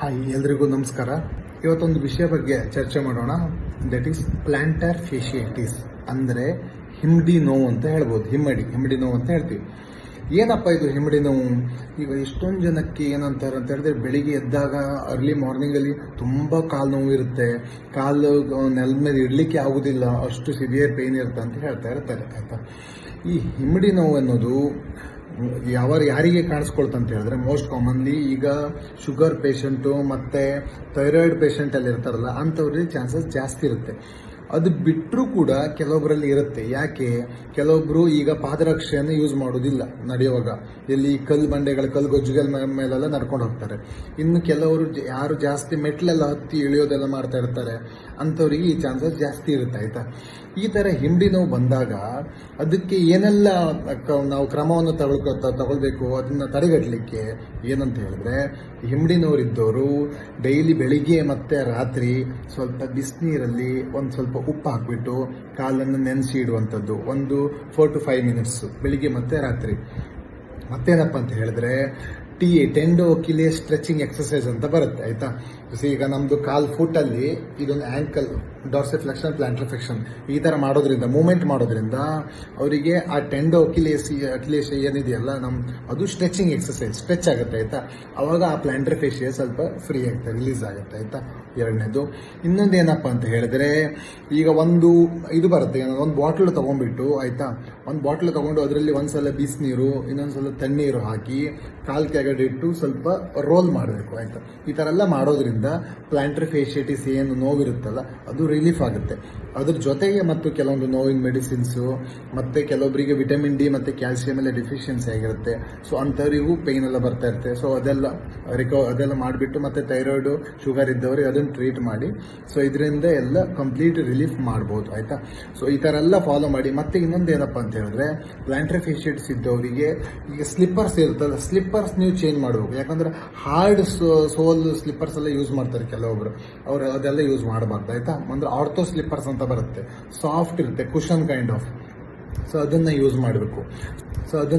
Hi, ಎಲ್ರಿಗೂ ನಮಸ್ಕಾರ. ಇವತ್ತೊಂದು ವಿಷಯ ಬಗ್ಗೆ ಚರ್ಚೆ ಮಾಡೋಣ. ದಟ್ ಈಸ್ ಪ್ಲಾಂಟರ್ ಫೇಶಿಯಟಿಸ್ ಅಂದರೆ ಹಿಮ್ಡಿ ನೋವು ಅಂತ ಹೇಳ್ಬೋದು. ಹಿಮ್ಮಡಿ ಹಿಮ್ಮಡಿ ನೋವು ಅಂತ ಹೇಳ್ತೀವಿ. ಏನಪ್ಪ ಇದು ಹಿಮ್ಮಡಿ ನೋವು? ಈಗ ಎಷ್ಟೊಂದು ಜನಕ್ಕೆ ಏನಂತಾರೆ ಅಂತ ಹೇಳಿದ್ರೆ ಬೆಳಿಗ್ಗೆ ಎದ್ದಾಗ ಅರ್ಲಿ ಮಾರ್ನಿಂಗಲ್ಲಿ ತುಂಬ ಕಾಲು ನೋವು ಇರುತ್ತೆ. ಕಾಲು ನೆಲದ ಮೇಲೆ ಇಡಲಿಕ್ಕೆ ಆಗೋದಿಲ್ಲ. ಅಷ್ಟು ಸಿವಿಯರ್ ಪೇನ್ ಇರುತ್ತೆ ಅಂತ ಹೇಳ್ತಾ ಇರ್ತಾರೆ ಆಯ್ತಾ ಈ ಹಿಮ್ಮಡಿ ನೋವು ಅನ್ನೋದು ಯಾವ ಯಾರಿಗೆ ಕಾಣಿಸ್ಕೊಳ್ತಂತ ಹೇಳಿದ್ರೆ ಮೋಸ್ಟ್ ಕಾಮನ್ಲಿ ಈಗ ಶುಗರ್ ಪೇಷಂಟು ಮತ್ತು ಥೈರಾಯ್ಡ್ ಪೇಷಂಟ್ ಅಲ್ಲಿ ಇರ್ತಾರಲ್ಲ, ಅಂಥವ್ರಿಗೆ ಚಾನ್ಸಸ್ ಜಾಸ್ತಿ ಇರುತ್ತೆ. ಅದು ಬಿಟ್ಟರೂ ಕೂಡ ಕೆಲವೊಬ್ಬರಲ್ಲಿ ಇರುತ್ತೆ. ಯಾಕೆ? ಕೆಲವೊಬ್ರು ಈಗ ಪಾದರಕ್ಷೆಯನ್ನು ಯೂಸ್ ಮಾಡೋದಿಲ್ಲ ನಡೆಯುವಾಗ. ಎಲ್ಲಿ ಕಲ್ಲು ಬಂಡೆಗಳು, ಕಲ್ಲು ಗೊಜ್ಜುಗಳ ಮೇ- ಮೇಲೆಲ್ಲ ನಡ್ಕೊಂಡು ಹೋಗ್ತಾರೆ. ಇನ್ನು ಕೆಲವರು ಯಾರು ಜಾಸ್ತಿ ಮೆಟ್ಲೆಲ್ಲ ಹತ್ತಿ ಇಳಿಯೋದೆಲ್ಲ ಮಾಡ್ತಾ ಇರ್ತಾರೆ. ಅಂಥವ್ರಿಗೆ ಈ ಚಾನ್ಸಸ್ ಜಾಸ್ತಿ ಇರುತ್ತೆ, ಆಯಿತಾ? ಈ ಥರ ಹಿಂಡಿ ನೋವು ಬಂದಾಗ ಅದಕ್ಕೆ ಏನೆಲ್ಲ ನಾವು ಕ್ರಮವನ್ನು ತಗೊಳ್ಕೊ ತಗೊಳ್ಬೇಕು, ಅದನ್ನ ತಡೆಗಟ್ಟಲಿಕ್ಕೆ ಏನಂತ ಹೇಳಿದ್ರೆ, ಹಿಂಡಿ ನೋವಿದ್ದವರು ಡೈಲಿ ಬೆಳಿಗ್ಗೆ ಮತ್ತೆ ರಾತ್ರಿ ಸ್ವಲ್ಪ ಬಿಸಿನೀರಲ್ಲಿ ಒಂದು ಸ್ವಲ್ಪ ಉಪ್ಪು ಹಾಕ್ಬಿಟ್ಟು ಕಾಲನ್ನು ನೆನೆಸಿ ಇಡುವಂಥದ್ದು. ಒಂದು ಫೋರ್ ಟು ಫೈವ್ ಮಿನಿಟ್ಸು ಬೆಳಿಗ್ಗೆ ಮತ್ತೆ ರಾತ್ರಿ. ಮತ್ತೇನಪ್ಪ ಅಂತ ಹೇಳಿದ್ರೆ ಟಿ ಟೆಂಡೋ ಕಿಲೆ ಸ್ಟ್ರೆಚಿಂಗ್ ಎಕ್ಸಸೈಸ್ ಅಂತ ಬರುತ್ತೆ, ಆಯ್ತಾ? ಈಗ ನಮ್ದು ಕಾಲ್ ಫುಟ್ ಅಲ್ಲಿ ಇದೊಂದು ಆಂಕಲ್ ಡಾರ್ಸಿಫ್ಲೆಕ್ಷನ್ ಪ್ಲಾಂಟ್ರಿಫೆಕ್ಷನ್ ಈ ಥರ ಮಾಡೋದ್ರಿಂದ ಮೂವ್ಮೆಂಟ್ ಮಾಡೋದ್ರಿಂದ ಅವರಿಗೆ ಆ ಟೆಂಡೋ ಕಿಲೇಸಿ ಅಕಿಲೇಶ ಏನಿದೆಯಲ್ಲ ನಮ್ಮ ಅದು ಸ್ಟ್ರೆಚಿಂಗ್ ಎಕ್ಸಸೈಸ್ ಸ್ಟ್ರೆಚ್ ಆಗುತ್ತೆ, ಆಯ್ತಾ? ಅವಾಗ ಆ ಪ್ಲಾಂಟ್ರಿಫೇಶಿಯ ಸ್ವಲ್ಪ ಫ್ರೀ ಆಗುತ್ತೆ ರಿಲೀಸ್ ಆಗುತ್ತೆ, ಆಯ್ತಾ? ಎರಡನೇದು. ಇನ್ನೊಂದು ಏನಪ್ಪ ಅಂತ ಹೇಳಿದ್ರೆ, ಈಗ ಒಂದು ಇದು ಬರುತ್ತೆ ಒಂದು ಬಾಟ್ಲು ತಗೊಂಡ್ಬಿಟ್ಟು, ಆಯ್ತಾ? ಒಂದು ಬಾಟ್ಲ್ ತಗೊಂಡು ಅದರಲ್ಲಿ ಒಂದ್ಸಲ ಬಿಸಿನೀರು, ಇನ್ನೊಂದ್ಸಲ ತಣ್ಣೀರು ಹಾಕಿ ಕಾಲ್ ಕೆಳಗಡೆ ಇಟ್ಟು ಸ್ವಲ್ಪ ರೋಲ್ ಮಾಡಬೇಕು, ಆಯಿತು? ಈ ಥರ ಎಲ್ಲ ಮಾಡೋದ್ರಿಂದ ಪ್ಲ್ಯಾಂಟ್ರಿ ಫೇಶಿಯಟಿಸ್ ಏನು ನೋವಿರುತ್ತಲ್ಲ, ಅದು ರಿಲೀಫ್ ಆಗುತ್ತೆ. ಅದ್ರ ಜೊತೆಗೆ ಮತ್ತು ಕೆಲವೊಂದು ನೋವಿನ ಮೆಡಿಸಿನ್ಸು ಮತ್ತು ಕೆಲವೊಬ್ಬರಿಗೆ ವಿಟಮಿನ್ ಡಿ ಮತ್ತು ಕ್ಯಾಲ್ಸಿಯಂ ಎಲ್ಲ ಡಿಫಿಷಿಯನ್ಸಿ ಆಗಿರುತ್ತೆ. ಸೊ ಅಂಥವರಿಗೂ ಪೈನ್ ಎಲ್ಲ ಬರ್ತಾ ಇರುತ್ತೆ. ಸೊ ಅದೆಲ್ಲ ರಿಕವ ಅದೆಲ್ಲ ಮಾಡಿಬಿಟ್ಟು ಮತ್ತು ಥೈರಾಯ್ಡು ಶುಗರ್ ಇದ್ದವರಿಗೆ ಅದನ್ನು ಟ್ರೀಟ್ ಮಾಡಿ ಸೊ ಇದರಿಂದ ಎಲ್ಲ ಕಂಪ್ಲೀಟ್ ರಿಲೀಫ್ ಮಾಡ್ಬೋದು, ಆಯಿತಾ? ಸೊ ಈ ಥರ ಎಲ್ಲ ಫಾಲೋ ಮಾಡಿ. ಮತ್ತೆ ಇನ್ನೊಂದು ಏನಪ್ಪ ಅಂತ ಹೇಳಿದ್ರೆ ಪ್ಲ್ಯಾಂಟ್ರಿ ಫೇಶಿಯಟ್ಸ್ ಇದ್ದವರಿಗೆ ಈಗ ಸ್ಲಿಪ್ಪರ್ಸ್ ಇರುತ್ತಲ್ಲ ಸ್ಲಿಪ್ಪರ್ಸ್ ನೀವು ಚೇಂಜ್ ಮಾಡಬೇಕು. ಯಾಕಂದ್ರೆ ಹಾರ್ಡ್ ಸೋಲ್ ಸ್ಲಿಪ್ಪರ್ಸ್ ಎಲ್ಲ ಯೂಸ್ ಮಾಡ್ತಾರೆ ಕೆಲವೊಬ್ರು. ಅವ್ರು ಅದೆಲ್ಲ ಯೂಸ್ ಮಾಡಬಾರ್ದು, ಆಯ್ತಾ? ಅಂದ್ರೆ ಆರ್ಥೋ ಸ್ಲಿಪ್ಪರ್ಸ್ ಅಂತ ಬರುತ್ತೆ. ಸಾಫ್ಟ್ ಇರುತ್ತೆ ಕುಷನ್ ಕೈಂಡ್ ಆಫ್ ಸೊ ಅದನ್ನ ಯೂಸ್ ಮಾಡಬೇಕು. ಸೊ